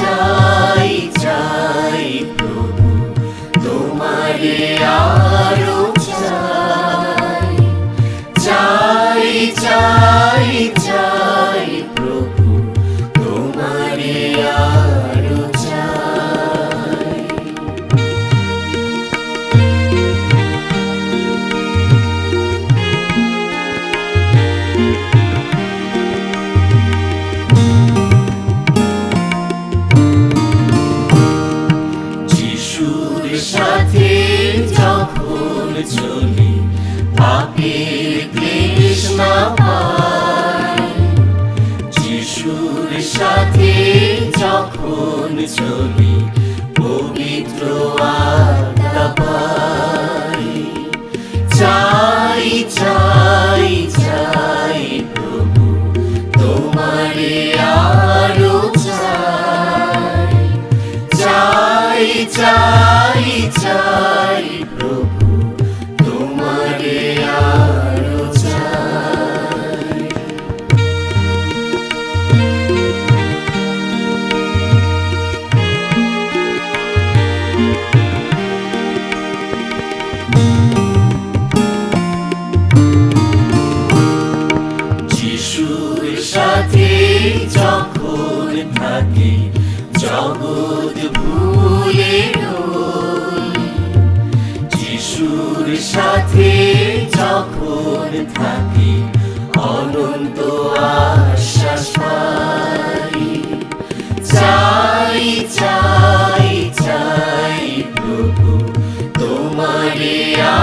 চাই চলি পাপের তৃষ্ণা পাই যিশুর সাথে যখন চলি, পবিত্র চাই চাই চাই প্রভু, তোমারে আরও চাই। চাই চাই চাই প্রভু সাথে যখন থাকি, জগৎ ভুলে যিশুর সাথে যখন থাকি, অনন্ত আশ্বাস পাই। চাই চাই চাই প্রভু তোমারে আরও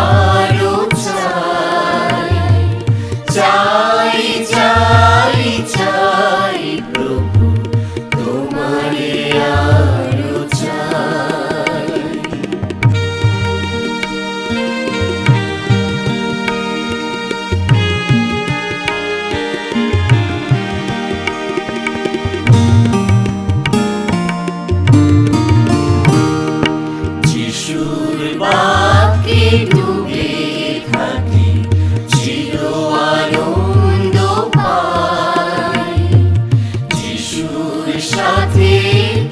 মাঝে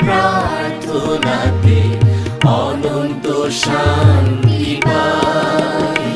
প্রার্থনাতে অনন্ত শান্তি পাই।